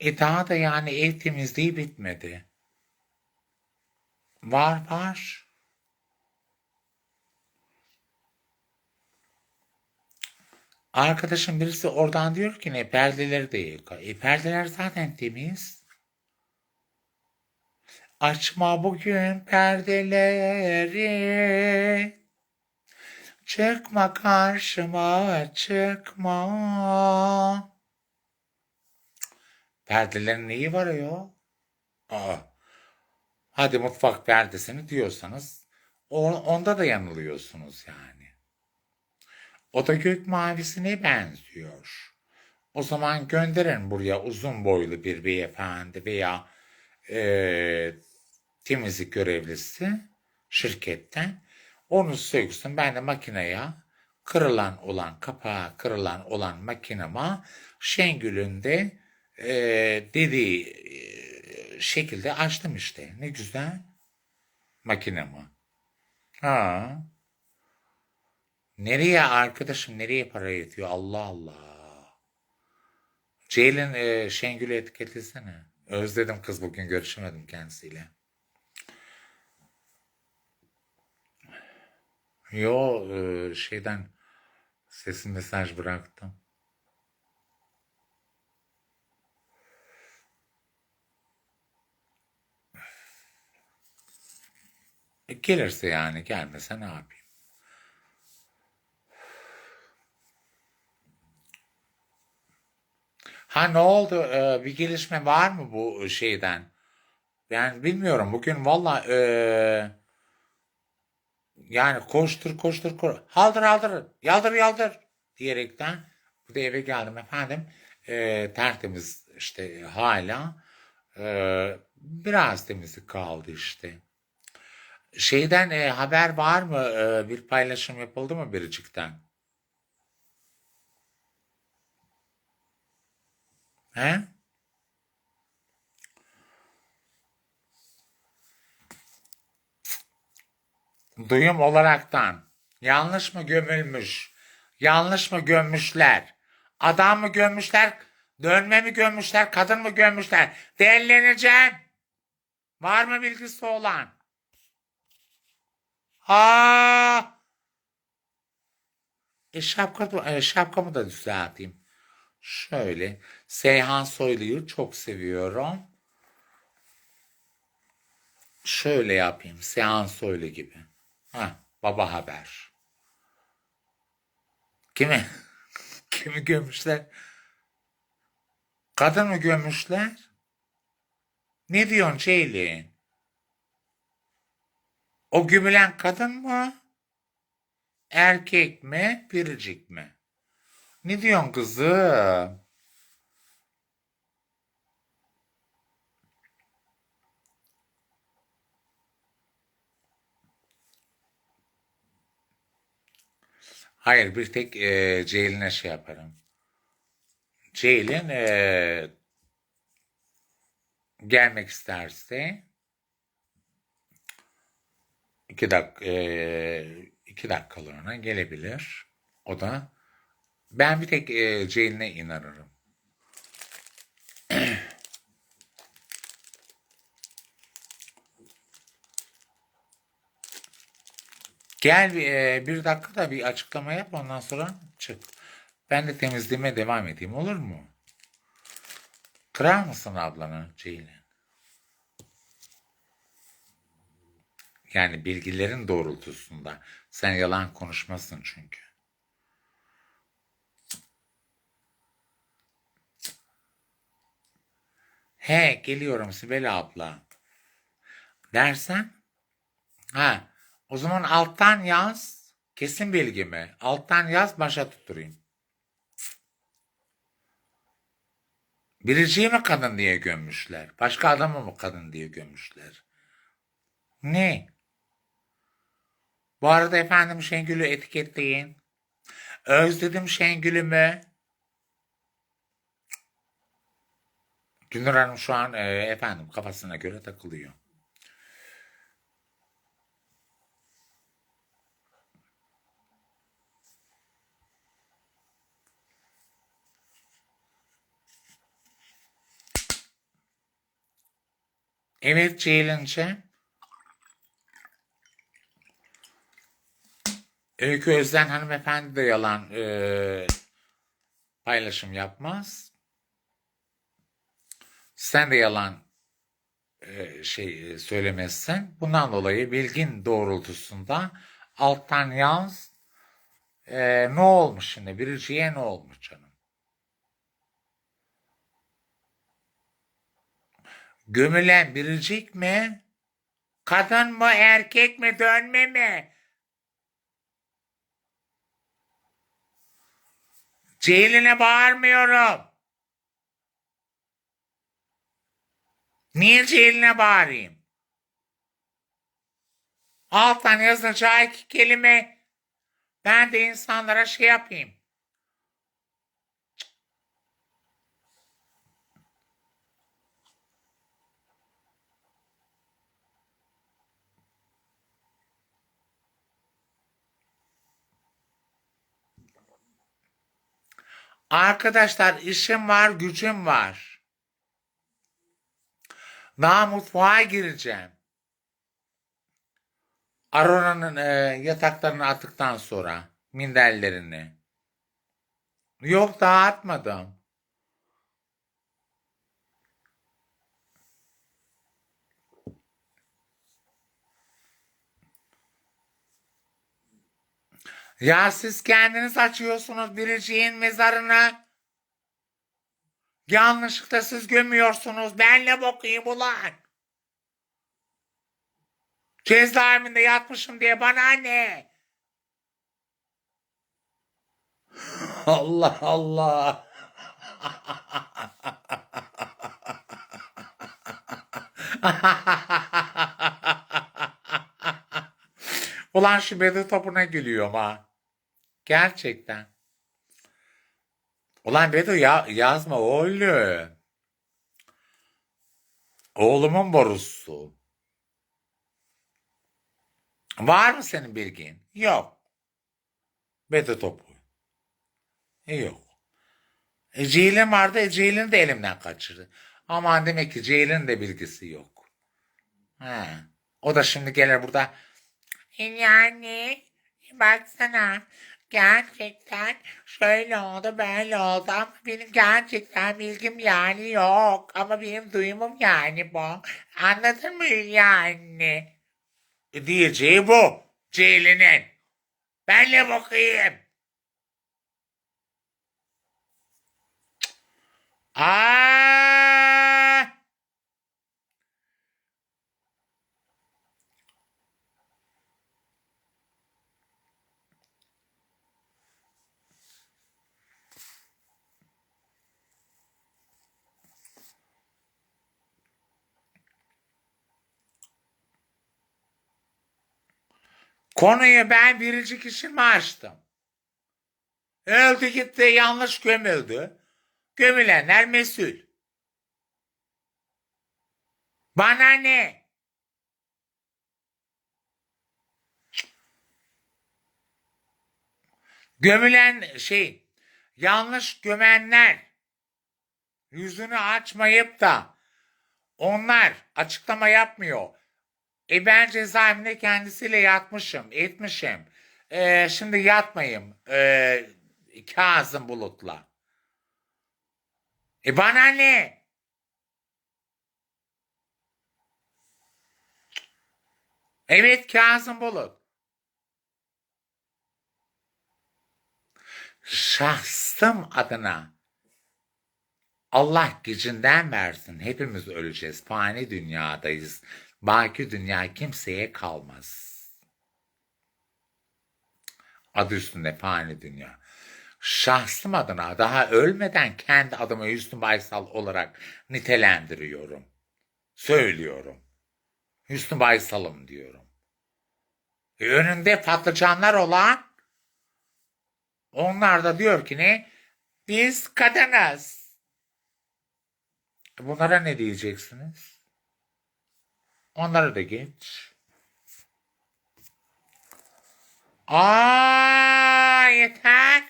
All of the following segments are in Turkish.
E daha da yani ev temizliği bitmedi. Var var. Arkadaşım birisi oradan diyor ki ne perdeleri de yıka. E perdeler zaten temiz. Açma bugün perdeleri. Çıkma karşıma çıkma. Perdelerin neyi var ya? Aa. Hadi mutfak perdesini diyorsanız onda da yanılıyorsunuz yani. O da gök mavisine benziyor. O zaman gönderin buraya uzun boylu bir beyefendi veya eee, temizlik görevlisi şirketten. Onu söksün ben de makineye kırılan olan kapağı kırılan olan makinama Şengül'ün de eee, dediği eee, şekilde açtım işte. Ne güzel makinamı. Ha. Nereye arkadaşım nereye para yetiyor Allah Allah. Ceylin e, Şengül'ü etiketlesene. Özledim kız bugün görüşemedim kendisiyle. Yo e, şeyden sesin mesaj bıraktım. E, gelirse yani gelmese ne yapayım? Ha ne oldu? Ee, bir gelişme var mı bu şeyden? Ben bilmiyorum. Bugün valla ee, yani koştur koştur koştur. Haldır haldır. Yaldır yaldır diyerekten burada eve geldim efendim. Ee, tertemiz işte hala. Ee, biraz temizlik kaldı işte. Şeyden ee, haber var mı? Ee, bir paylaşım yapıldı mı Biricik'ten? He? Duyum olaraktan yanlış mı gömülmüş? Yanlış mı gömmüşler? Adam mı gömmüşler? Dönme mi gömmüşler? Kadın mı gömmüşler? Delleneceğim. Var mı bilgisi olan? Ha! E şapka, e, şapkamı da düzelteyim. Şöyle. Seyhan Soylu'yu çok seviyorum. Şöyle yapayım. Seyhan Soylu gibi. Ha, baba haber. Kimi? Kimi gömmüşler? Kadın mı gömmüşler? Ne diyorsun Ceylin? O gömülen kadın mı? Erkek mi? Biricik mi? Ne diyorsun kızım? Hayır bir tek e, Ceylin'e şey yaparım. Ceylin e, gelmek isterse iki dakika e, iki dakikalığına gelebilir. O da ben bir tek e, Ceylin'e inanırım. Gel e, bir dakika da bir açıklama yap ondan sonra çık. Ben de temizliğime devam edeyim olur mu? Kırar mısın ablanı Ceylin? Yani bilgilerin doğrultusunda. Sen yalan konuşmasın çünkü. He geliyorum Sibel abla. Dersen ha o zaman alttan yaz. Kesin bilgi mi? Alttan yaz başa tutturayım. Biriciyi mi kadın diye gömmüşler? Başka adamı mı kadın diye gömmüşler? Ne? Bu arada efendim Şengül'ü etiketleyin. Özledim Şengül'ümü. Gündür Hanım şu an e, efendim kafasına göre takılıyor. Evet Ceylin'ce. Öykü Özden hanımefendi de yalan e, paylaşım yapmaz. Sen de yalan e, şey e, söylemezsin. Bundan dolayı bilgin doğrultusunda alttan yaz. E, ne olmuş şimdi? Biriciye ne olmuş canım? Gömülen biricik mi? Kadın mı erkek mi dönme mi? Ceylin'e bağırmıyorum. Niye Ceylin'e bağırayım? Alttan yazacağı iki kelime ben de insanlara şey yapayım. Arkadaşlar işim var, gücüm var. Daha mutfağa gireceğim. Arona'nın e, yataklarını attıktan sonra minderlerini. Yok daha atmadım. Ya siz kendiniz açıyorsunuz biriciğin mezarını. Yanlışlıkla siz gömüyorsunuz. Ben ne bakayım ulan? Cezaevinde yatmışım diye bana ne? Allah Allah. Ulan şu Bedo topuna gülüyorum ha. Gerçekten. Ulan Bedo ya yazma oğlum. Oğlumun borusu. Var mı senin bilgin? Yok. Bedo topu. Yok. E, Ceylin vardı. E, Ceylin de elimden kaçırdı. Aman demek ki Ceylin de bilgisi yok. He. O da şimdi gelir burada. Yani baksana gerçekten şöyle oldu böyle oldu ama benim gerçekten bilgim yani yok ama benim duyumum yani bu. Anladın mı yani? E, diyeceği bu. Ceylin'in. Benle bakayım. Aa! Konuyu ben birinci kişime açtım. Öldü gitti yanlış gömüldü. Gömülenler mesul. Bana ne? Gömülen şey yanlış gömenler yüzünü açmayıp da onlar açıklama yapmıyor. E ben cezaevinde kendisiyle yatmışım, etmişim. E, şimdi yatmayayım e, Kazım Bulut'la. E bana ne? Evet Kazım Bulut. Şahsım adına Allah gücünden versin. Hepimiz öleceğiz. Fani dünyadayız. Baki dünya kimseye kalmaz. Adı üstünde fani dünya. Şahsım adına daha ölmeden kendi adımı Hüsnü Baysal olarak nitelendiriyorum. Söylüyorum. Hüsnü Baysal'ım diyorum. E önünde patlıcanlar olan onlar da diyor ki ne? Biz kadınız. Bunlara ne diyeceksiniz? Onları da geç. Aa yeter.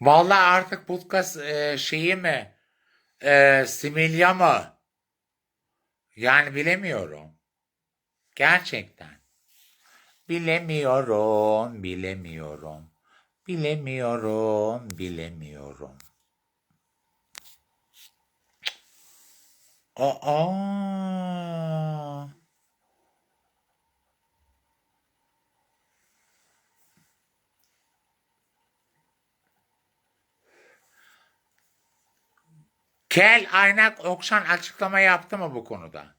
Vallahi artık podcast e, şeyi mi? E, similya mı? Yani bilemiyorum. Gerçekten. Bilemiyorum, bilemiyorum. Bilemiyorum, bilemiyorum. Aa. Kel Aynak Okşan açıklama yaptı mı bu konuda?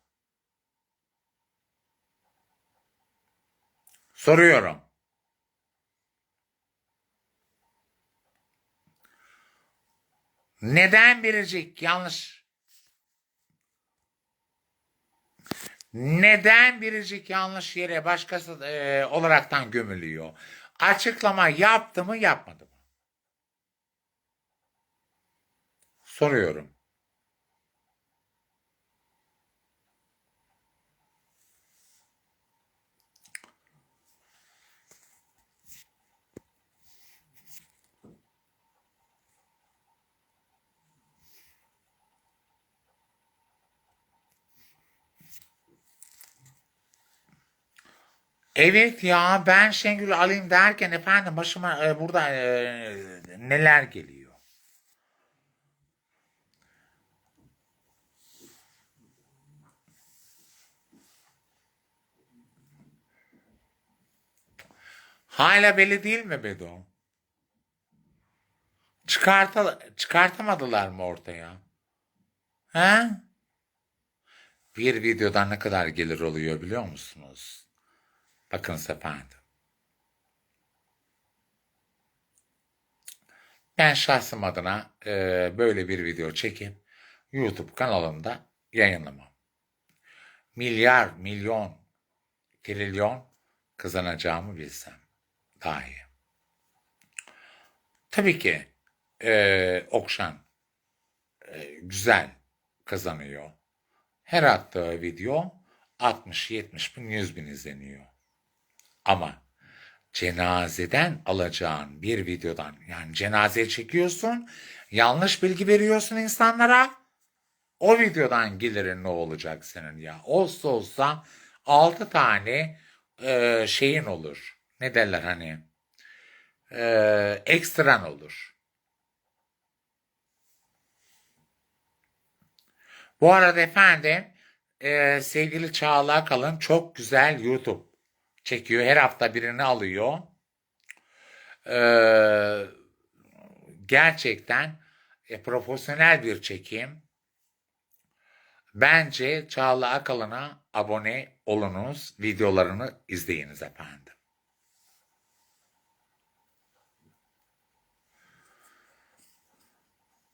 Soruyorum. Neden biricik yanlış? Neden biricik yanlış yere başkası e, olaraktan gömülüyor? Açıklama yaptı mı yapmadı mı? Soruyorum. Evet ya ben Şengül'ü alayım derken efendim başıma e, burada e, neler geliyor. Hala belli değil mi Bedo? Çıkarta, çıkartamadılar mı ortaya? He? Bir videodan ne kadar gelir oluyor biliyor musunuz? Bakınız efendim. Ben şahsım adına e, böyle bir video çekip YouTube kanalımda yayınlamam. Milyar, milyon, trilyon kazanacağımı bilsem dahi. Tabii ki e, Okşan e, güzel kazanıyor. Her attığı video 60-70 bin 100 bin izleniyor. Ama cenazeden alacağın bir videodan yani cenaze çekiyorsun yanlış bilgi veriyorsun insanlara o videodan gelirin ne olacak senin ya? Olsa olsa 6 tane e, şeyin olur. Ne derler hani? E, ekstran olur. Bu arada efendim e, sevgili Çağla Kalın çok güzel YouTube çekiyor. Her hafta birini alıyor. Ee, gerçekten e, profesyonel bir çekim. Bence Çağla Akalın'a abone olunuz. Videolarını izleyiniz efendim.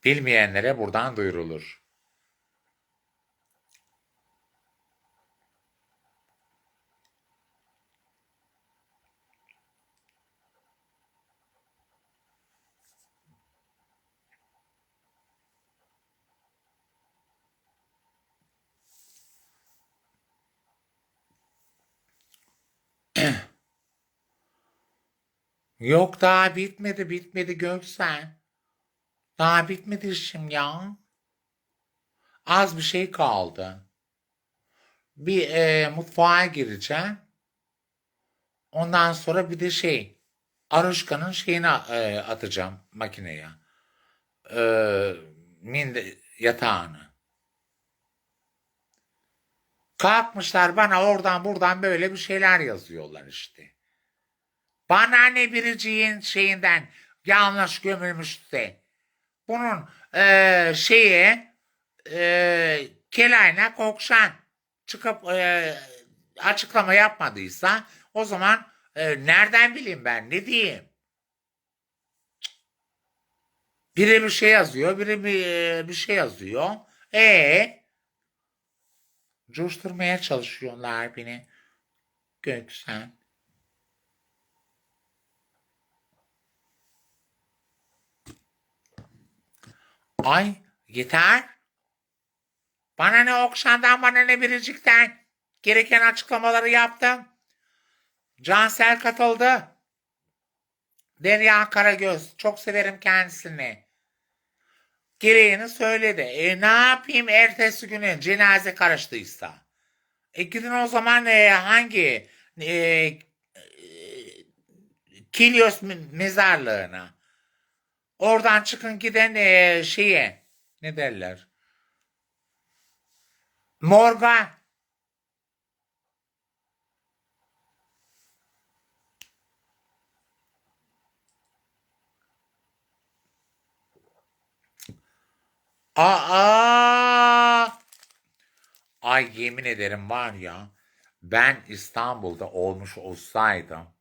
Bilmeyenlere buradan duyurulur. Yok daha bitmedi bitmedi Göksel. Daha bitmedi işim ya. Az bir şey kaldı. Bir e, mutfağa gireceğim. Ondan sonra bir de şey Aruşka'nın şeyini e, atacağım makineye. E, minde, yatağını. Kalkmışlar bana oradan buradan böyle bir şeyler yazıyorlar işte. Bana ne biriciğin şeyinden yanlış gömülmüşse. Bunun e, şeyi e, kelayna kokşan çıkıp e, açıklama yapmadıysa o zaman e, nereden bileyim ben ne diyeyim? Biri bir şey yazıyor, biri bir, e, bir şey yazıyor. E coşturmaya çalışıyorlar beni. Göksel. Ay yeter. Bana ne Okşan'dan bana ne Biricik'ten. Gereken açıklamaları yaptım. Cansel katıldı. Derya Karagöz. Çok severim kendisini. Gereğini söyledi. E ne yapayım ertesi güne cenaze karıştıysa. E gidin o zaman e, hangi e, e, Kilyos me- mezarlığına. Oradan çıkın giden e, şeye ne derler? Morga. Aa! Ay yemin ederim var ya ben İstanbul'da olmuş olsaydım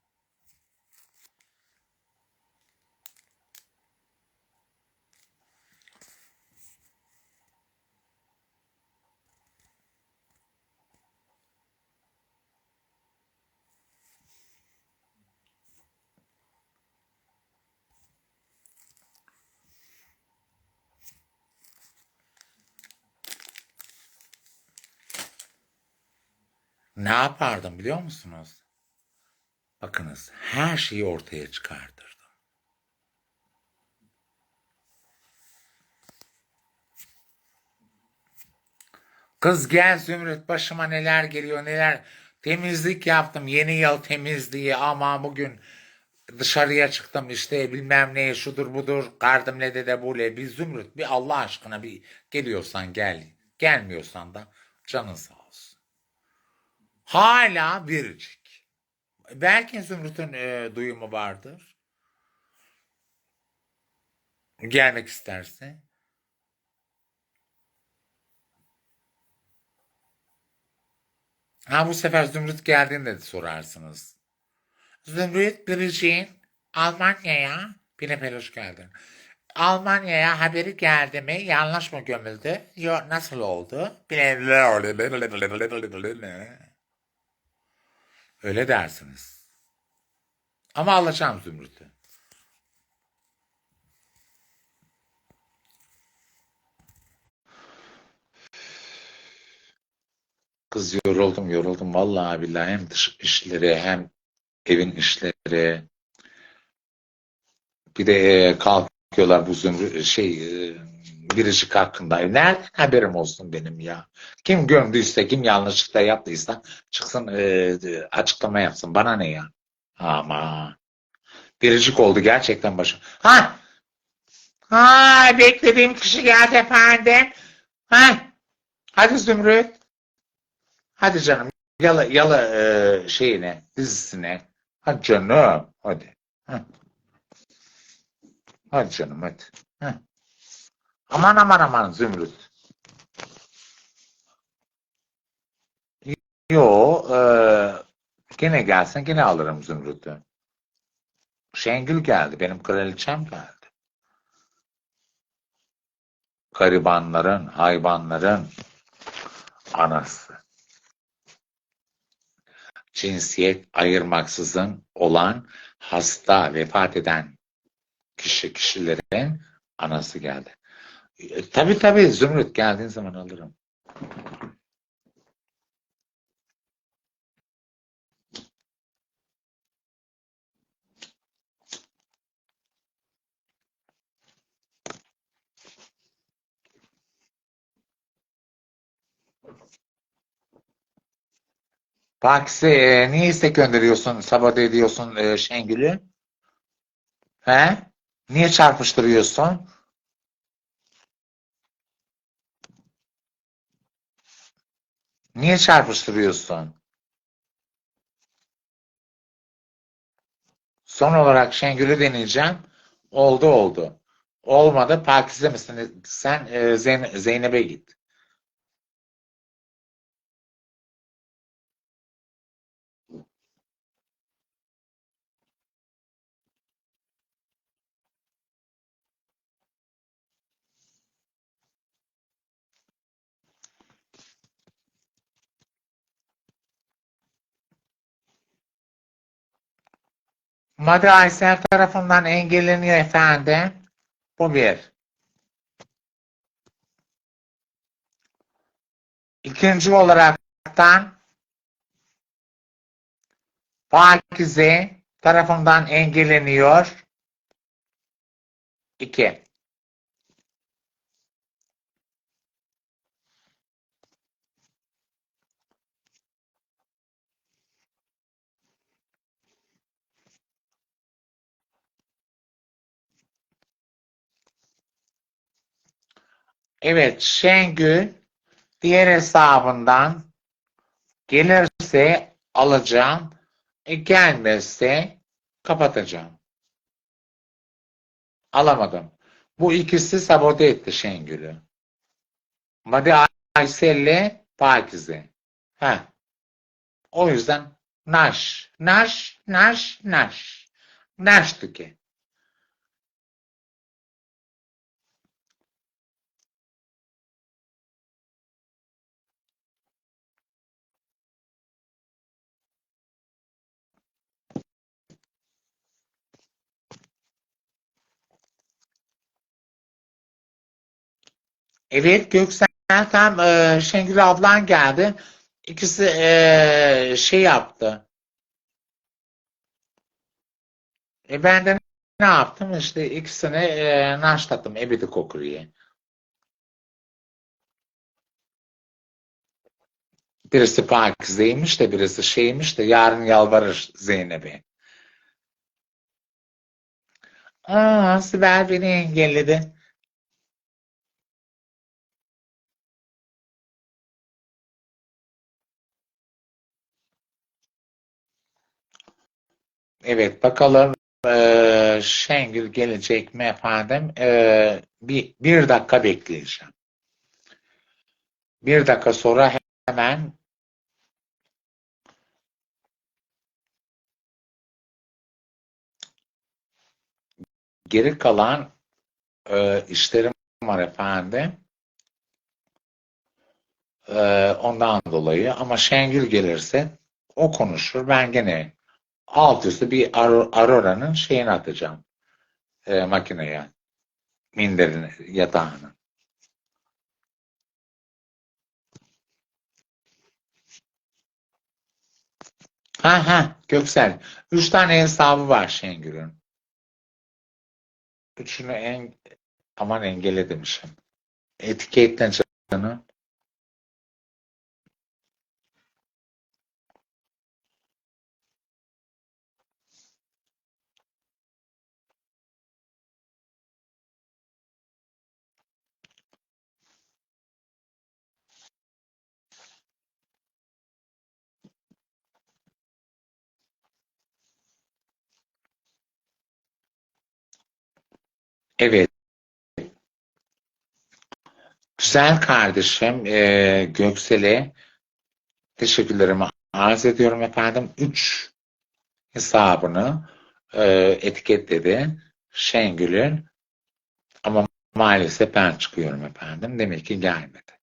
ne yapardım biliyor musunuz? Bakınız her şeyi ortaya çıkartırdım. Kız gel Zümrüt başıma neler geliyor neler. Temizlik yaptım yeni yıl temizliği ama bugün dışarıya çıktım işte bilmem ne şudur budur kardım ne de böyle bir Zümrüt bir Allah aşkına bir geliyorsan gel gelmiyorsan da canın sağ olsun. Hala biricik. Belki Zümrüt'ün e, duyumu vardır. Gelmek isterse. Ha bu sefer Zümrüt geldiğinde de sorarsınız. Zümrüt Biricik'in Almanya'ya Pinepel hoş geldin. Almanya'ya haberi geldi mi? Yanlış mı gömüldü? Yok nasıl oldu? Öyle dersiniz. Ama alacağım Zümrüt'ü. Kız yoruldum yoruldum vallahi billahi hem dış işleri hem evin işleri bir de e, kalkıyorlar bu zümrü şey e, biricik hakkında. E, Nereden haberim olsun benim ya? Kim gömdüyse kim yanlışlıkla yaptıysa çıksın e, e, açıklama yapsın. Bana ne ya? Ama biricik oldu gerçekten başım. Ha! Ha beklediğim kişi geldi efendim. Ha! Hadi Zümrüt. Hadi canım yala yala e, şeyine dizisine. Hadi canım hadi. Heh. Hadi canım hadi. Heh. Aman aman aman Zümrüt. Yo e, gene gelsen gene alırım Zümrüt'ü. Şengül geldi benim kraliçem geldi. Garibanların, hayvanların anası. cinsiyet ayırmaksızın olan hasta vefat eden kişi kişilerin anası geldi. E, tabii tabii Zümrüt geldiğin zaman alırım. Paksi e, niye istek gönderiyorsun, sabote ediyorsun e, Şengül'ü? He? Niye çarpıştırıyorsun? Niye çarpıştırıyorsun? Son olarak Şengül'ü deneyeceğim. Oldu oldu. Olmadı. Pakize misin? Sen e, Zeyn- Zeynep'e git. Madde Aysel tarafından engelleniyor efendim. Bu bir. İkinci olaraktan Pakize tarafından engelleniyor. 2. Evet, Şengül diğer hesabından gelirse alacağım. E, gelmezse kapatacağım. Alamadım. Bu ikisi sabote etti Şengül'ü. Madi Aysel'le Pakize. Heh. O yüzden naş, naş, naş, naş. Naş tüke. Evet Göksel tam e, Şengül ablan geldi. İkisi e, şey yaptı. E ben de ne yaptım? İşte ikisini e, naşlattım ebedi kokuruya. Birisi Pakize'ymiş de birisi şeymiş de yarın yalvarır Zeynep'e. Aa Sibel beni engelledi. Evet bakalım e, Şengül gelecek mi efendim? E, bir, bir dakika bekleyeceğim. Bir dakika sonra hemen geri kalan e, işlerim var efendim. E, ondan dolayı ama Şengül gelirse o konuşur. Ben gene alt üstü bir Aurora'nın şeyini atacağım e, makineye. Minderin yatağını. Ha ha Göksel. Üç tane hesabı var Şengül'ün. Üçünü en aman engelle demişim. Etiketle canı. Evet. Güzel kardeşim e, Göksel'e teşekkürlerimi arz ediyorum efendim. Üç hesabını e, etiketledi Şengül'ün ama maalesef ben çıkıyorum efendim. Demek ki gelmedi.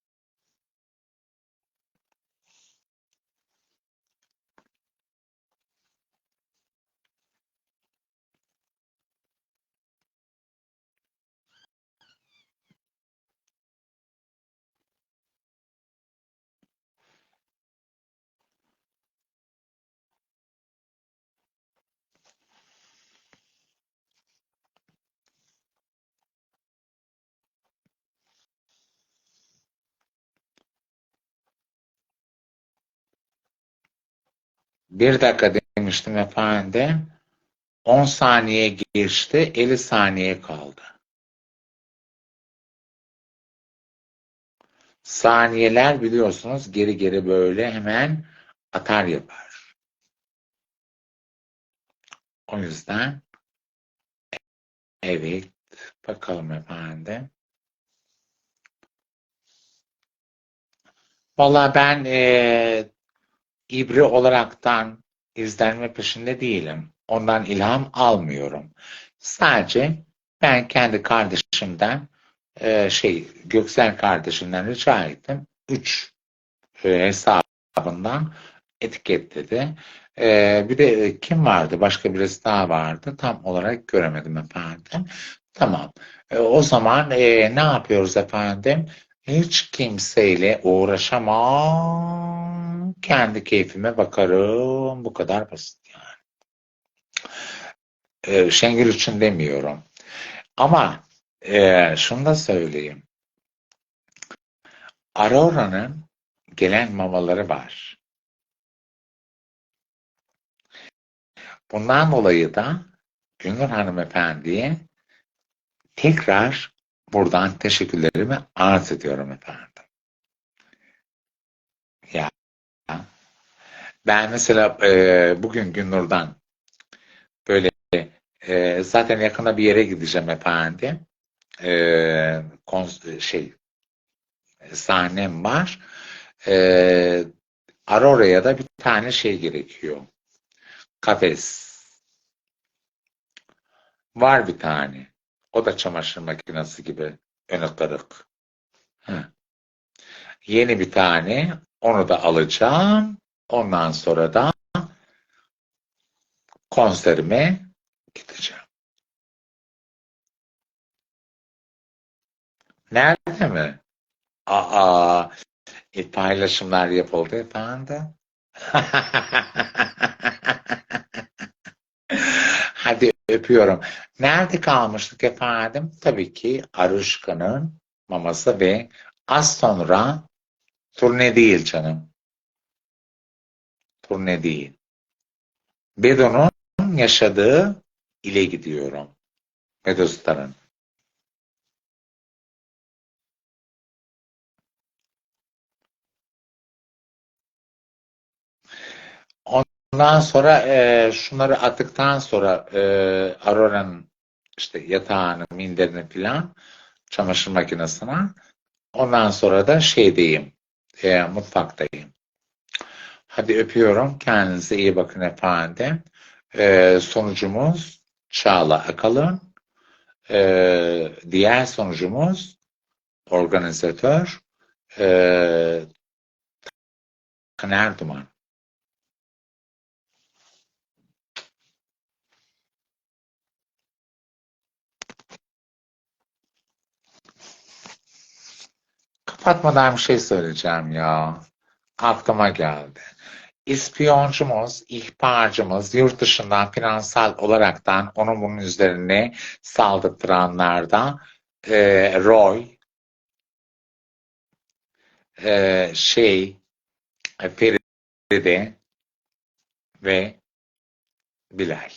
Bir dakika demiştim efendim. 10 saniye geçti, 50 saniye kaldı. Saniyeler biliyorsunuz geri geri böyle hemen atar yapar. O yüzden evet bakalım efendim. Valla ben e, İbri olaraktan izlenme peşinde değilim. Ondan ilham almıyorum. Sadece ben kendi kardeşimden e, şey Göksel kardeşimden rica ettim. Üç e, hesabından etiketledi. E, bir de e, kim vardı? Başka birisi daha vardı. Tam olarak göremedim efendim. Tamam. O zaman ne yapıyoruz efendim? Hiç kimseyle uğraşamam. Kendi keyfime bakarım. Bu kadar basit yani. E, Şengül için demiyorum. Ama e, şunu da söyleyeyim. Aurora'nın gelen mamaları var. Bundan dolayı da Güngör hanımefendiye tekrar buradan teşekkürlerimi arz ediyorum efendim. Ya ben mesela e, bugün Günnur'dan böyle e, zaten yakında bir yere gideceğim efendim. E, kons- şey sahnem var. E, Aurora'ya da bir tane şey gerekiyor. Kafes. Var bir tane. O da çamaşır makinesi gibi önü kırık. Yeni bir tane. Onu da alacağım. Ondan sonra da konserime gideceğim. Nerede mi? Aa, e, paylaşımlar yapıldı efendim. Hadi öpüyorum. Nerede kalmıştık efendim? Tabii ki Aruşka'nın maması ve az sonra turne değil canım. Turne değil. Bedo'nun yaşadığı ile gidiyorum. Bedo Ondan sonra e, şunları attıktan sonra e, Aurora'nın işte yatağını, minderini filan çamaşır makinesine ondan sonra da şeydeyim e, mutfaktayım. Hadi öpüyorum. Kendinize iyi bakın efendim. E, sonucumuz Çağla Akalın. E, diğer sonucumuz organizatör e, Taner Duman. Kapatmadan bir şey söyleyeceğim ya. Aklıma geldi. İspiyoncumuz, ihbarcımız, yurt dışından finansal olaraktan onun bunun üzerine saldırtıranlarda e, Roy, e, şey, e, Feride ve Bilal.